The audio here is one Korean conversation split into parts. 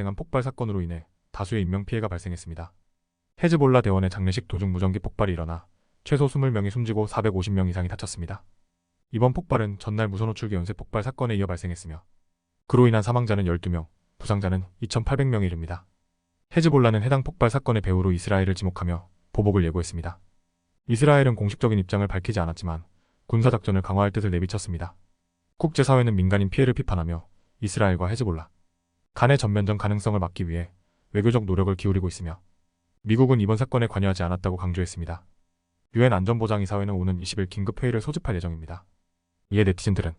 발생한 폭발 사건으로 인해 다수의 인명피해가 발생했습니다. 헤즈볼라 대원의 장례식 도중 무전기 폭발이 일어나 최소 20명이 숨지고 450명 이상이 다쳤습니다. 이번 폭발은 전날 무선 호출기 연쇄 폭발 사건에 이어 발생했으며 그로 인한 사망자는 12명, 부상자는 2,800명에 이릅니다. 헤즈볼라는 해당 폭발 사건의 배후로 이스라엘을 지목하며 보복을 예고했습니다. 이스라엘은 공식적인 입장을 밝히지 않았지만 군사작전을 강화할 뜻을 내비쳤습니다. 국제사회는 민간인 피해를 비판하며 이스라엘과 헤즈볼라 간의 전면전 가능성을 막기 위해 외교적 노력을 기울이고 있으며 미국은 이번 사건에 관여하지 않았다고 강조했습니다. 유엔 안전보장이사회는 오는 20일 긴급 회의를 소집할 예정입니다. 이에 네티즌들은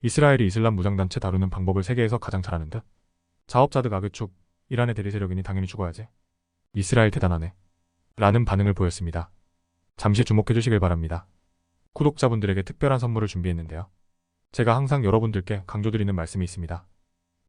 이스라엘이 이슬람 무장단체 다루는 방법을 세계에서 가장 잘하는 듯 자업자득 악의 축 이란의 대리 세력이니 당연히 죽어야지 이스라엘 대단하네 라는 반응을 보였습니다. 잠시 주목해 주시길 바랍니다. 구독자분들에게 특별한 선물을 준비했는데요. 제가 항상 여러분들께 강조드리는 말씀이 있습니다.